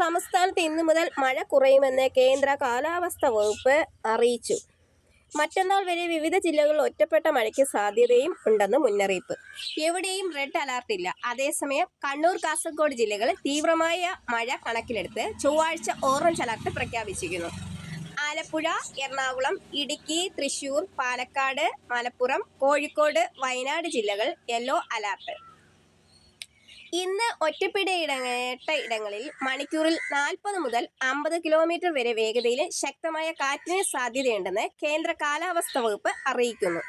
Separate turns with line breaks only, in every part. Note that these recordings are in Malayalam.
സംസ്ഥാനത്ത് ഇന്നു മുതൽ മഴ കുറയുമെന്ന് കേന്ദ്ര കാലാവസ്ഥ വകുപ്പ് അറിയിച്ചു മറ്റന്നാൾ വരെ വിവിധ ജില്ലകളിൽ ഒറ്റപ്പെട്ട മഴയ്ക്ക് സാധ്യതയും ഉണ്ടെന്ന് മുന്നറിയിപ്പ് എവിടെയും റെഡ് അലർട്ട് ഇല്ല അതേസമയം കണ്ണൂർ കാസർഗോഡ് ജില്ലകളിൽ തീവ്രമായ മഴ കണക്കിലെടുത്ത് ചൊവ്വാഴ്ച ഓറഞ്ച് അലർട്ട് പ്രഖ്യാപിച്ചിരിക്കുന്നു ആലപ്പുഴ എറണാകുളം ഇടുക്കി തൃശൂർ പാലക്കാട് മലപ്പുറം കോഴിക്കോട് വയനാട് ജില്ലകൾ യെല്ലോ അലർട്ട് ഇന്ന് ഒറ്റപ്പിടയിടങ്ങ ഇടങ്ങളിൽ മണിക്കൂറിൽ നാൽപ്പത് മുതൽ അമ്പത് കിലോമീറ്റർ വരെ വേഗതയിൽ ശക്തമായ കാറ്റിന് സാധ്യതയുണ്ടെന്ന് കേന്ദ്ര കാലാവസ്ഥ വകുപ്പ് അറിയിക്കുന്നു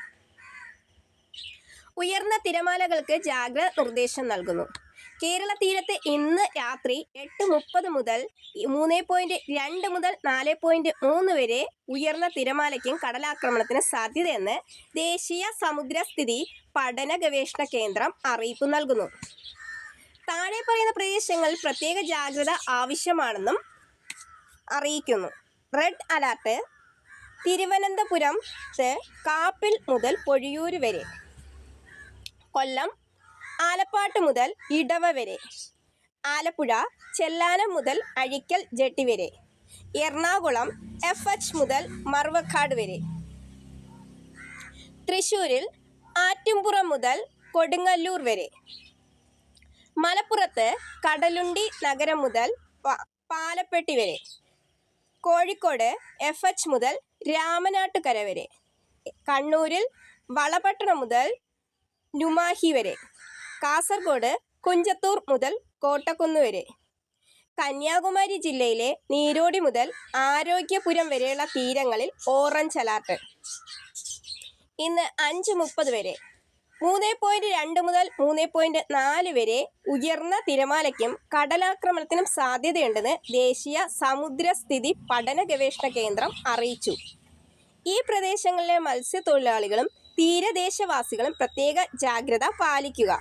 ഉയർന്ന തിരമാലകൾക്ക് ജാഗ്രത നിർദ്ദേശം നൽകുന്നു കേരള തീരത്ത് ഇന്ന് രാത്രി എട്ട് മുപ്പത് മുതൽ മൂന്ന് പോയിന്റ് രണ്ട് മുതൽ നാല് പോയിന്റ് മൂന്ന് വരെ ഉയർന്ന തിരമാലയ്ക്കും കടലാക്രമണത്തിന് സാധ്യതയെന്ന് ദേശീയ സമുദ്രസ്ഥിതി പഠന ഗവേഷണ കേന്ദ്രം അറിയിപ്പ് നൽകുന്നു താഴെ പറയുന്ന പ്രദേശങ്ങളിൽ പ്രത്യേക ജാഗ്രത ആവശ്യമാണെന്നും അറിയിക്കുന്നു റെഡ് അലർട്ട് തിരുവനന്തപുരം കാപ്പിൽ മുതൽ പൊഴിയൂർ വരെ കൊല്ലം ആലപ്പാട്ട് മുതൽ ഇടവ വരെ ആലപ്പുഴ ചെല്ലാനം മുതൽ അഴിക്കൽ ജെട്ടി വരെ എറണാകുളം എഫ് എച്ച് മുതൽ മറുവക്കാട് വരെ തൃശ്ശൂരിൽ ആറ്റുംപുറം മുതൽ കൊടുങ്ങല്ലൂർ വരെ മലപ്പുറത്ത് കടലുണ്ടി നഗരം മുതൽ പാലപ്പെട്ടി വരെ കോഴിക്കോട് എഫ് എച്ച് മുതൽ രാമനാട്ടുകര വരെ കണ്ണൂരിൽ വളപട്ടണം മുതൽ നുമാഹി വരെ കാസർഗോഡ് കുഞ്ചത്തൂർ മുതൽ കോട്ടക്കുന്ന് വരെ കന്യാകുമാരി ജില്ലയിലെ നീരോടി മുതൽ ആരോഗ്യപുരം വരെയുള്ള തീരങ്ങളിൽ ഓറഞ്ച് അലർട്ട് ഇന്ന് അഞ്ച് മുപ്പത് വരെ മൂന്ന് പോയിന്റ് രണ്ട് മുതൽ മൂന്ന് പോയിന്റ് നാല് വരെ ഉയർന്ന തിരമാലയ്ക്കും കടലാക്രമണത്തിനും സാധ്യതയുണ്ടെന്ന് ദേശീയ സമുദ്രസ്ഥിതി പഠന ഗവേഷണ കേന്ദ്രം അറിയിച്ചു ഈ പ്രദേശങ്ങളിലെ മത്സ്യത്തൊഴിലാളികളും തീരദേശവാസികളും പ്രത്യേക ജാഗ്രത പാലിക്കുക